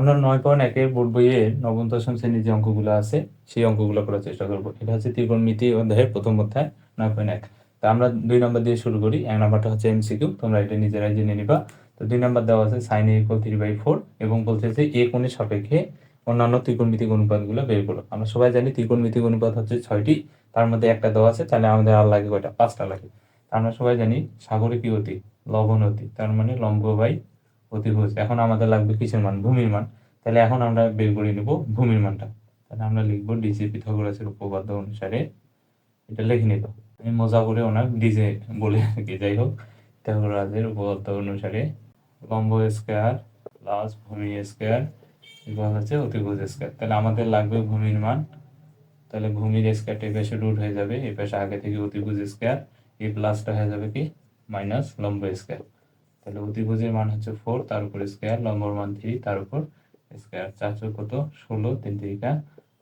আমরা নয় পয়েন্ট একের বোর্ড বইয়ের নবম দশম শ্রেণির যে অঙ্কগুলো আছে, সেই অঙ্কগুলো করার চেষ্টা করব। এটা হচ্ছে ত্রিকোণমিতি অধ্যায়ের প্রথম অধ্যায়, নয় পয়েন্ট এক। তা আমরা দুই নম্বর দিয়ে শুরু করি, এক নম্বরটা হচ্ছে এমসিকিউ তোমরা এটা নিজেরাই জেনে নিবা। তো দুই নম্বর দেওয়া আছে sine A equal three by four এবং বলছে যে এ কোণের সাপেক্ষে অন্যান্য ত্রিকোণমিতিক অনুপাতগুলো বের করো। আমরা সবাই জানি ত্রিকোণমিতিক অনুপাত হচ্ছে ছয়টি, তার মধ্যে একটা দেওয়া আছে, তাহলে আমাদের আর লাগে কয়টা? পাঁচটা লাগে। আমরা সবাই জানি সাগরে কি অতি? লবণ অতি, তার মানে লম্ব বাই অতিভুজ এখন আমাদের লাগবে কিসের মান? ভূমির মান। তাহলে এখন আমরা বের করে নিব ভূমির মানটা। তাহলে আমরা লিখব ডিসি পিথাগোরাসের উপপাদ্য অনুসারে এটা লিখে নিব আমি মজা করে ওনার ডিজে বলে আর যাই হোক। পিথাগোরাসের উপপাদ্য অনুসারে লম্ব স্কয়ার প্লাস ভূমি স্কয়ার ইকুয়াল হচ্ছে অতিভুজ স্কয়ার। তাহলে আমাদের লাগবে ভূমির মান। তাহলে ভূমির স্কয়ারটা এই পাশে রুট হয়ে যাবে, এই পাশে আগে থেকে অতিভুজ স্কয়ার, এই প্লাসটা হয়ে যাবে কি? মাইনাস লম্ব স্কয়ার। তাহলে অতিভুজের মান হচ্ছে ফোর তার উপর স্কয়ার লম্বর মান থ্রি তার উপর স্কয়ার চার চোখ কত? ষোলো, তিন তিরিকা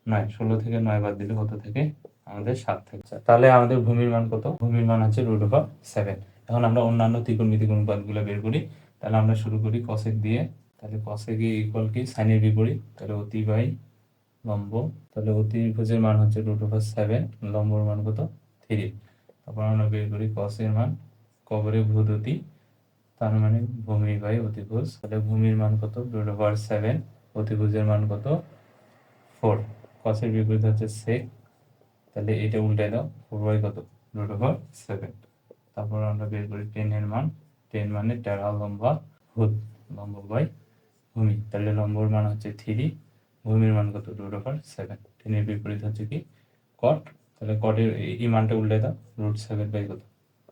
নয়। ষোলো থেকে নয় বাদ দিলে কত থেকে? আমাদের সাত থেকে। তাহলে আমাদের ভূমির মান কত? ভূমির মান হচ্ছে রুট ওভার সেভেন এখন আমরা অন্যান্য ত্রিকোণমিতিক অনুপাতগুলো বের করি। তাহলে আমরা শুরু করি কসেক দিয়ে। তাহলে কসেক ইকুয়াল কি? সাইনের বিপরীত। তাহলে অতি বাই লম্ব। তাহলে অতিভুজের মান হচ্ছে রুট ওভার সেভেন লম্বর মান কত? থ্রি তারপর আমরা বের করি কসের মান। কবরে ভূদতি। তার মানে ভূমি বাই অতিভুজ। তাহলে ভূমির মান কত? রুট ওভার সেভেন অতিভুজের মান কত? ফোর কসের বিপরীত হচ্ছে সেক তাহলে এটা উল্টায় দাও ফোর বাই কত? রুট ওভার সেভেন তারপর আমরা বের করি টেন এর মান। টেন মানে টেরা লম্বা হুদ লম্ব বাই ভূমি। তাহলে লম্বর মান হচ্ছে থ্রি ভূমির মান কত? রুট ওভার সেভেন টেনের বিপরীত হচ্ছে কি? কট তাহলে কটের এই মানটা উল্টে দাও রুট সেভেন বাই কত?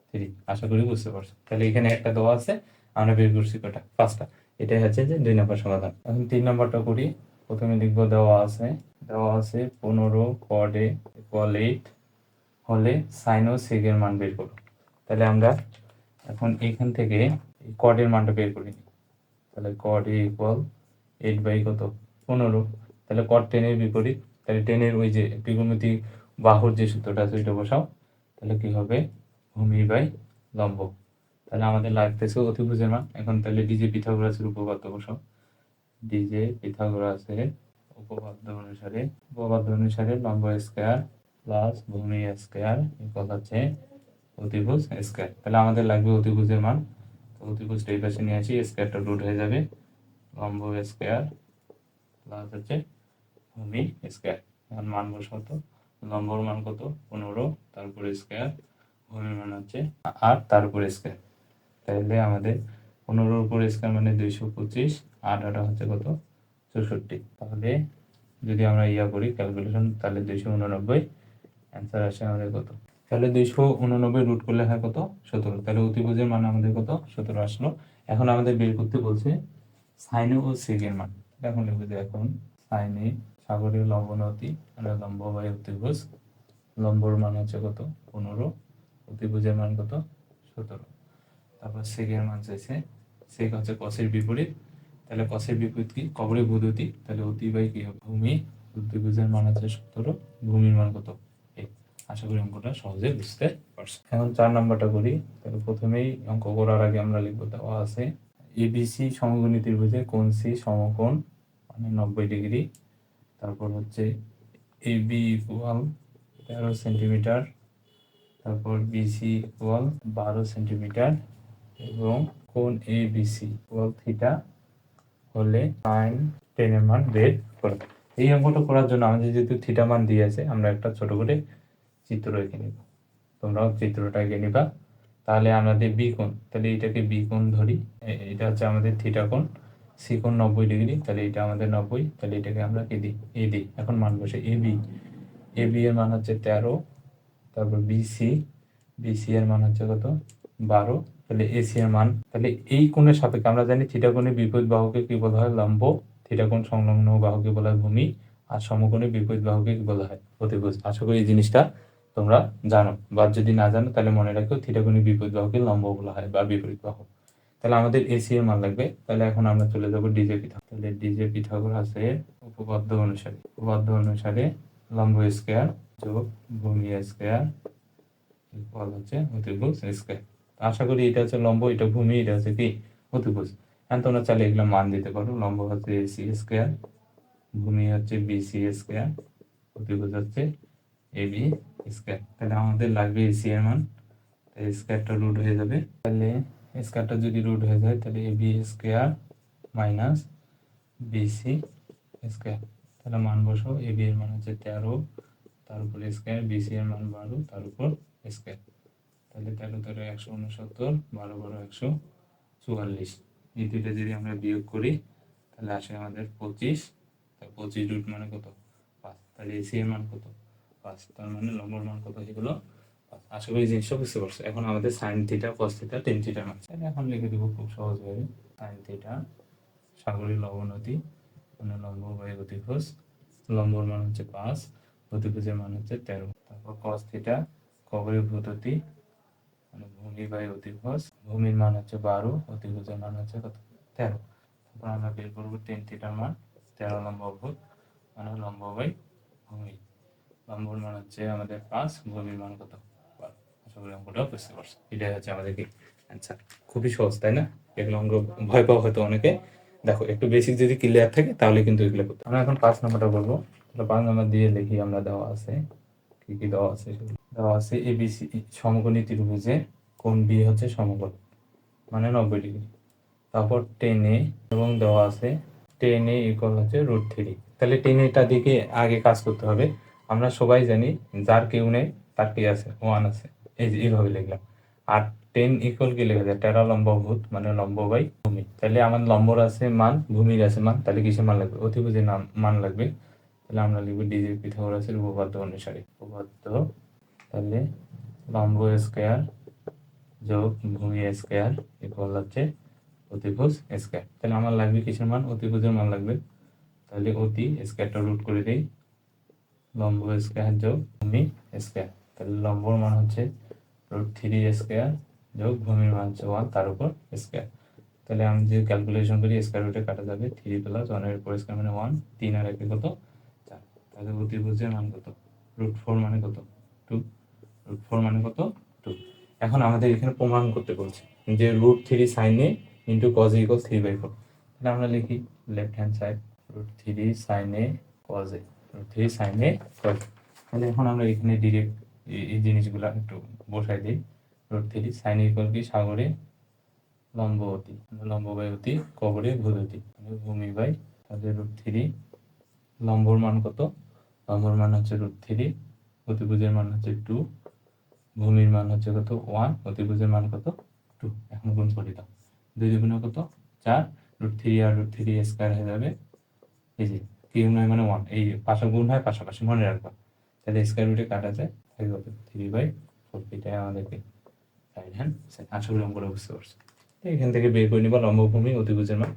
থ্রি আশা করি বুঝতে পারছ। তাহলে এখানে একটা দেওয়া আছে, আমরা বের করছি কটা পাঁচটা। এটাই হচ্ছে যে দুই নম্বর সমাধান। এখন তিন নম্বরটা করি। প্রথমে লিখব দেওয়া আছে। দেওয়া আছে পনেরো কডে ইকুয়াল এইট হলে সাইন ও সেগের মান বের করো। তাহলে আমরা এখন এখান থেকে কডের মানটা বের করি তাহলে কড ইকুয়াল এইট বাই কত? পনেরো। তাহলে কড টেনের বিপরীত। তাহলে টেনের ওই যে ত্রিকোণমিতি বাহুর যে সূত্রটা আছে, ওইটা বসাও। তাহলে কি হবে? ভূমি বাই লম্ব। তাহলে আমাদের লাগতেছে অতিভুজের মান। এখন তাহলে ডিজে পিথাগোরাসের উপপাদ্য বসাও ডিজে পিথাগোরাসের উপপাদ্য অনুসারে উপপাদ্য অনুসারে লম্ব স্কয়ার প্লাস ভূমি স্কয়ার ইকুয়াল হচ্ছে অতিভুজ স্কয়ার তাহলে আমাদের লাগবে অতিভুজের মান। তো অতিভুজটা এই পাশে নিয়ে আসি স্কয়ারটা রুট হয়ে যাবে। লম্ব স্কয়ার প্লাস হচ্ছে ভূমি স্কয়ার মান বসাও তো। লম্বর মান কত? পনেরো। তারপরে স্কয়ার মান হচ্ছে আট তার উপর স্কয়ার তাহলে আমাদের পনেরোর উপর স্কয়ার মানে দুইশো পঁচিশ আট আটা হচ্ছে কত? চৌষট্টি। তাহলে যদি আমরা ইয়া করি ক্যালকুলেশন তাহলে দুইশো উননব্বই। অ্যান্সার আসে আমাদের কত? তাহলে দুইশো উননব্বই রুট করলে হয় কত? সতেরো। তাহলে অতিভুজের মান আমাদের কত? সতেরো আসলো। এখন আমাদের বের করতে বলছে সাইন ও সেকের মান। এখন লিখবে যে এখন সাইনে সাগরীয় লবণতি মানে লম্ব বাই অতিভুজ। লম্বর মান হচ্ছে কত? পনেরো। অতিভুজের মান কত? সতেরো। তারপর সেকের মান চাইছে সেক হচ্ছে কসের বিপরীত। তাহলে কসের বিপরীত কি? কবরে ভূদতি তাহলে অতি বাই কি ভূমি। অতিভুজের মান হচ্ছে সতেরো, ভূমির মান কত? আশা করি অঙ্কটা সহজে বুঝতে পারছ। এখন চার নাম্বারটা করি। তাহলে প্রথমেই অঙ্ক করার আগে আমরা লিখব, দেওয়া আছে এবিসি সমকোণী ত্রিভুজে কোণ সি সমকোণ মানে নব্বই ডিগ্রি। তারপর হচ্ছে এবি ইকুয়াল তেরো সেন্টিমিটার। তারপর বিসি ওয়াল বারো সেন্টিমিটার এবং কোন এ বিসি ওয়াল থিটা হলে সাইন টেনের মান বের করো এই অঙ্কটা করার জন্য আমাদের যেহেতু থিটা মান দিয়ে আছে, আমরা একটা ছোট করে চিত্র এঁকে নিব। তোমরাও চিত্রটা এঁকে নিবা। তাহলে আমাদের বি কোণ, তাহলে এটাকে বি কোণ ধরি। এটা হচ্ছে আমাদের থিটা কোণ। সি নব্বই ডিগ্রি, তাহলে এটা আমাদের নব্বই, তাহলে এটাকে আমরা কি দিই এ দিই এখন মান বসে এ বি এ বি এর মান হচ্ছে তেরো তারপর বিসি বিসি এর মান হচ্ছে কত? বারো। তাহলে এসি এর মান, তাহলে এই কোণের সাপেক্ষে আমরা জানি থিটা কোণের বিপরীত বাহুকে কি বলা হয়? লম্ব। থিটা কোণ সংলগ্ন বাহুকে বলা হয় ভূমি। আর সমকোণের বিপরীত বাহুকে কি বলা হয়? অতিভুজ। আশা করি এই জিনিসটা তোমরা জানো। বা যদি না জানো, তাহলে মনে রাখো থিটা কোণের বিপরীত বাহুকে লম্ব বলা হয় বা বিপরীত বাহু। তাহলে আমাদের এসি এর মান লাগবে। তাহলে এখন আমরা চলে যাব ডিজে পিঠা তাহলে ডিজে পিথাগোরাসের উপপাদ্য অনুসারে। উপপাদ্য অনুসারে লম্ব স্কয়ার যোগ ভূমি স্কয়ার ইকুয়াল হচ্ছে অতিভুজ স্কয়ার আশা করি এটা হচ্ছে লম্ব, এটা ভূমি, এটা হচ্ছে কি? অতিভুজ। এখন তোমরা চাইলে এগুলো মান দিতে পারো। লম্ব হচ্ছে এসি স্কোয়ার ভূমি হচ্ছে বিসি স্কোয়ার অতিভুজ হচ্ছে এবি স্কোয়ার তাহলে আমাদের লাগবে এসি এর মান। তাই স্কোয়ারটা রুট হয়ে যাবে। তাহলে স্কোয়ারটা যদি রুট হয়ে যায়, তাহলে AB square minus BC square তাহলে মান বসো এবি এর মান হচ্ছে তেরো তার উপর স্কোয়ার বিসি এর মান বারো তার উপর স্কোয়ার তাহলে তেরো তেরো, একশো, উনসত্তর, বারো বারো, একশো চুয়াল্লিশ। এই দুইটা যদি আমরা বিয়োগ করি, তাহলে আসে আমাদের পঁচিশ। তা পঁচিশ রুট মানে কত? পাঁচ। তাহলে এসি এর মান কত? পাঁচ। তার মানে লম্বর মান কত? পাঁচ। আশা করি জিনিসটা বুঝতে পারছ। এখন আমাদের sine theta cos theta tan থিটার মান। তাহলে এখন লিখে দেবো খুব সহজ সহজভাবে। সাইন থিটা সাগরীয় লবনতি মানে লম্ব বাই অতিভুজ লম্বর মান হচ্ছে পাঁচ। অতিভুজের মান হচ্ছে তেরো। তারপর কস থিটা কবরী পদ্ধতি মানে ভূমি বাই অতিভুজ ভূমির মান হচ্ছে বারো অতিভুজের মান হচ্ছে কত? তেরো। তারপর আমরা বের করব টেন থিটার মান, তেরো লম্ব ভূত মানে লম্ব বাই ভূমি। লম্বর মান হচ্ছে আমাদের পাঁচ, ভূমির মান কত? আশা করি বুঝতে পারছ। এটাই হচ্ছে আমাদের কি অ্যান্সার খুবই সহজ, তাই না? এগুলো অঙ্ক ভয় পাওয়া হয়তো অনেকে। দেখো, একটু বেসিক যদি ক্লিয়ার থাকে, তাহলে কিন্তু এগুলো আমরা এখন পাঁচ নম্বরটা বলব। পাঁচ দিয়ে লিখি, আমরা দেওয়া আছে। কি কি দেওয়া আছে? দেওয়া আছে এবিসি সমকোণী ত্রিভুজে কোণ বি হচ্ছে সমকোণ মানে নব্বই ডিগ্রি। তারপর টেনে এবং দেওয়া আছে টেনে ইকুয়াল হচ্ছে রুট থ্রি তাহলে টেন এটা দিকে আগে কাজ করতে হবে। আমরা সবাই জানি যার কেউ নেই, তার কি আছে ওয়ান আছে। এই যে এইভাবে লিখলাম। আর টেন ইকুয়াল কি লেখা যায়? টেরা লম্ব ভূত মানে লম্ব বাই ভূমি। তাহলে আমার লম্বর আছে মান, ভূমির আছে মান, তাহলে কিসের মান লাগবে? অতিভুজের নাম, মান লাগবে। তাহলে আমরা লিখব ডিজি পিথাগোরাসের উপপাদ্য অনুসারে। উপপাদ্য, তাহলে লম্ব স্কোয়ার যোগ ভূমি স্কোয়ার ইকুয়াল হচ্ছে অতিভুজ স্কোয়ার। তাহলে আমার লাগবে কিসের মান? অতিভুজের মান লাগবে। তাহলে অতি স্কোয়ারটা রুট করে দেই। লম্ব স্কোয়ার যোগ ভূমি স্কোয়ার। তাহলে লম্বর মান হচ্ছে রুট থ্রি স্কোয়ার যোগ ভূমির মান হচ্ছে ওয়ান তার উপর স্কোয়ার। তাহলে আমি যদি ক্যালকুলেশন করি, স্কোয়ার রুটে কাটা যাবে থ্রি প্লাস ওয়ানের উপর স্কোয়ার মানে ওয়ান তিন আর একে কত? তাহলে অতিভুজের মান কত? রুট ফোর মানে কত? টু রুট ফোর মানে কত? টু এখন আমাদের এখানে প্রমাণ করতে বলছে যে root three sine sine A into cos equal three by four তাহলে আমরা লিখি left hand side root three sine A cos A root three sine A cos তাহলে এখন আমরা এখানে ডিরেক্ট এই জিনিসগুলো একটু বসাই দিই। রুট থ্রি সাইন ইকল কি? সাগরে লম্ব অতি। লম্ব বাই অতি, কবরে ভূদতি ভূমি বাই তাহলে রুট থ্রি লম্বর মান কত? লম্বর মান হচ্ছে রুট থ্রি অতিভুজের মান হচ্ছে টু ভূমির মান হচ্ছে কত ওয়ান অতিভুজের মান কত টু এখন গুণ করে দাও। দুই দুগুণে কত চার রুট থ্রি আর রুট থ্রি স্কোয়ার হয়ে যাবে এই যে কি নয় মানে ওয়ান এই পাশা গুণ হয়, পাশাপাশি মনে রাখবা। তাহলে স্কোয়ার রুটে কাটা যায়, তাহলে কত থ্রি বাই ফোর এটাই আমাদেরকে রাইট হ্যান্ড আশা করি অঙ্কটা বুঝতে পারছি। এখান থেকে বের করে নিবা, লম্বভূমি, অতিভুজের মান।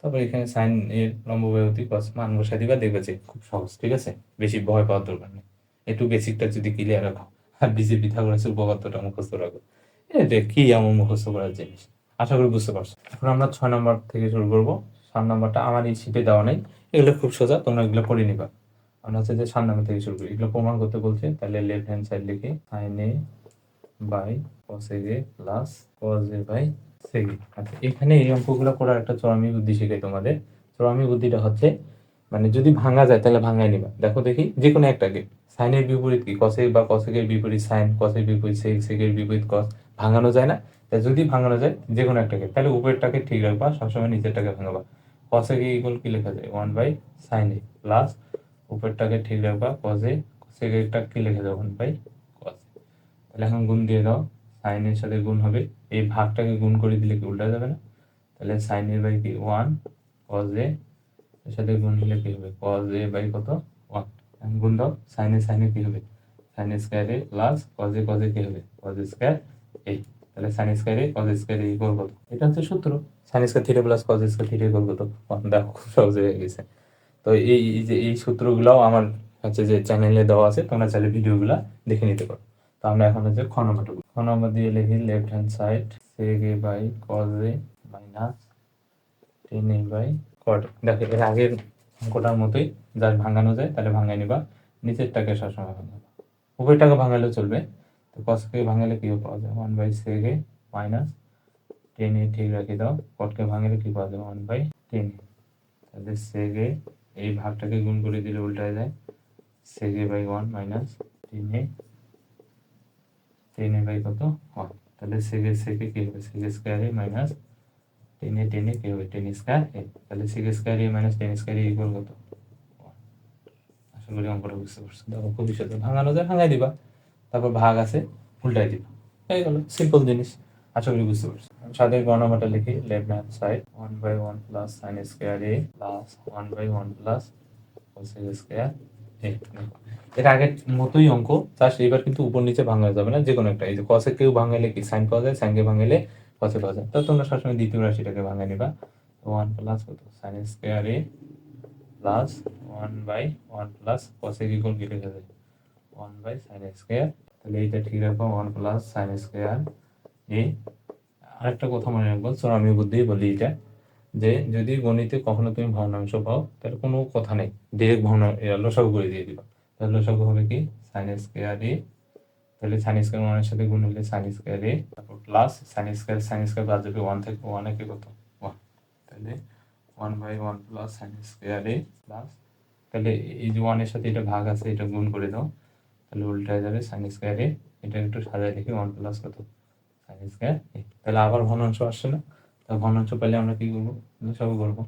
তারপর এখানে সাইন এর লম্ব বাই কস মান বসাই দিবা, দেখবে যে খুব সহজ, ঠিক আছে? বেশি ভয় পাওয়ার দরকার নেই। একটু বেসিকটা যদি ক্লিয়ার রাখো, আর ডিজি পিথাগোরাসের উপপাদ্যটা মুখস্থ রাখো। এটা কি এমন মুখস্থ করার জিনিস? আশা করি বুঝতে পারছ। এখন আমরা ছয় নম্বর থেকে শুরু করব। সাত নম্বরটা আমার এই শিটে দেওয়া নেই। এগুলো খুব সোজা, তোমরা এগুলো পড়ে নিবা। আমরা হচ্ছে যে সাত নম্বর থেকে শুরু করি। এগুলো প্রমাণ করতে বলছে, তাহলে লেফট হ্যান্ড সাইড লিখে sine A by cos A plus cos A by sec A আচ্ছা এখানে এই অঙ্কগুলো করার একটা চরমী বুদ্ধি শেখাই তোমাদের। চরমী বুদ্ধিটা হচ্ছে মানে যদি ভাঙা যায় তাহলে ভাঙায় নিবা। দেখো দেখি যে কোনো একটাকে সাইনের বিপরীত কি? কসেক বা কসেকের বিপরীত সাইন কসের বিপরীত সেক সেকের বিপরীত কস ভাঙানো যায় না? তাই যদি ভাঙানো যায় যে কোনো একটাকে তাহলে উপরেরটাকে ঠিক রাখবা, সবসময় নিচেরটাকে ভাঙাবা। কসেকে ইকুয়াল কি লেখা যায়? One by sine A plus উপরেরটাকে ঠিক রাখবা কসে সেকেরটা কি লেখা যায়? ওয়ান বাই কস তাহলে এখন গুণ দিয়ে দাও। সাইনের সাথে গুণ হবে। এই ভাগটাকে গুণ করে দিলে কি উল্টা যাবে না? তাহলে সাইনের বাই কি? ওয়ান। কজ এ এর সাথে গুণ হলে কি হবে? কজ এ বাই কত? ওয়ান। গুণ দাও। সাইনে সাইনে কি হবে? Sine square A plus cos A cos A কি হবে? কজ স্কোয়ার এ তাহলে sine square A cos square A equal কত? এটা হচ্ছে সূত্র। Sine square theta plus cos square theta equal কত? ওয়ান। দেখো, খুব সহজে হয়ে গেছে। তো এই যে, এই সূত্রগুলোও আমার হচ্ছে যে চ্যানেলে দেওয়া আছে, তোমরা চাইলে ভিডিওগুলো দেখে নিতে পারো। আমরা এখন হচ্ছে খ নম্বরটা খ নম্বর দিয়ে লিখি left hand side sec A by cos A minus tan A by cot দেখো, এর আগের অঙ্কটার মতোই যা ভাঙানো যায় তাহলে ভাঙাই নিবা। নিচেরটাকে সবসময় ভাঙাবা উপরেরটাকে ভাঙালেও চলবে। তো কসকে ভাঙালে কী পাওয়া যায়? One by sec A minus টেনে ঠিক রাখি দাও। কটকে ভাঙালে কী পাওয়া যাবে ওয়ান বাই টেন তাহলে সেগে এই ভাগটাকে গুণ করে দিলে উল্টায় যায়। সেগে বাই ওয়ান মাইনাস টেনে টেনে বাই কত? ওয়ান তাহলে সেগে সেগে কি হবে? সেগে স্কোয়ার এ মাইনাস টেনে টেনে কি হবে? Tan square A. তাহলে sec square A minus tan square A equal কত। আশা করি অঙ্কটা বুঝতে পারছ। দেখো খুবই সাথে ভাঙানো যায়, ভাঙাই দিবা। তারপর ভাগ আছে, উল্টাই দিবা। এই গেল সিম্পল জিনিস। আশা করি বুঝতে পারছ। সাথে গণনামাটা লিখি left hand side one by one plus sine square A plus one by one plus cosec square এর আগের মতোই অঙ্ক জাস্ট এবার কিন্তু উপর নিচে ভাঙা যাবে না যে কোনো একটা। এই যে কসে কেউ ভাঙাইলে কি সাইন পাওয়া যায় সাইনকে ভাঙাইলে কসে পাওয়া যায়। তো তোমরা সবসময় দ্বিতীয় রাশিটাকে ভাঙাই নিবা। ওয়ান প্লাস কত? Sine square A plus one by one plus equal কি লিখে যায় ওয়ান বাই সাইন স্কোয়ার তাহলে এইটা ঠিক রাখব one plus sine square A আরেকটা কথা মনে রাখব সো আমি বুদ্ধি বলি এটা। যে যদি গণিতে কখনো তুমি ভগ্নাংশ পাও, তাহলে কোনো কথা নেই। ডিরেক্ট ভগ্ন লসাগু করে দিয়ে দিবা তাহলে লসাগু হবে কি? সাইন স্কোয়ার এ তাহলে সাইন স্কোয়ার ওয়ানের সাথে গুণ হলে সাইন স্কোয়ার এ তারপর plus sine square sine square বাদ যাবে ওয়ান থেকে ওয়ান একে কত? ওয়ান তাহলে one by one plus sine square A plus তাহলে এই যে ওয়ানের সাথে এটা ভাগ আছে, এটা গুণ করে দাও। তাহলে উল্টায় যাবে সাইন স্কোয়ার এ এটা একটু সাজায় লিখি ওয়ান প্লাস কত? সাইন স্কোয়ার এ তাহলে আবার ঘনাংশ আসছে না? তা ঘনাংশ পেলে আমরা কি করব? লসাগু করব।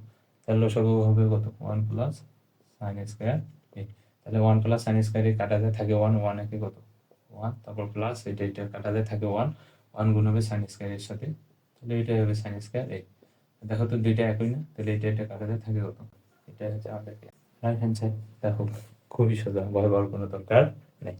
তাহলে লসাগু হবে কত? One plus sine square A তাহলে ওয়ান প্লাস সাইন স্কোয়ার কাটাতে থাকে ওয়ান ওয়ান একে কত? ওয়ান তারপর প্লাস এটা এটা কাটাতে থাকে ওয়ান ওয়ান গুণ হবে সাইন স্কোয়ার এর সাথে। তাহলে এটাই হবে সাইন স্কোয়ার এ দেখো তো দুইটা একই না? তাহলে এটা এটা কাটাতে থাকে কত? এটা হচ্ছে আমাদের রাইট হ্যান্ড সাইড দেখো, খুবই সোজা, ভয় পাওয়ার কোনো দরকার নেই।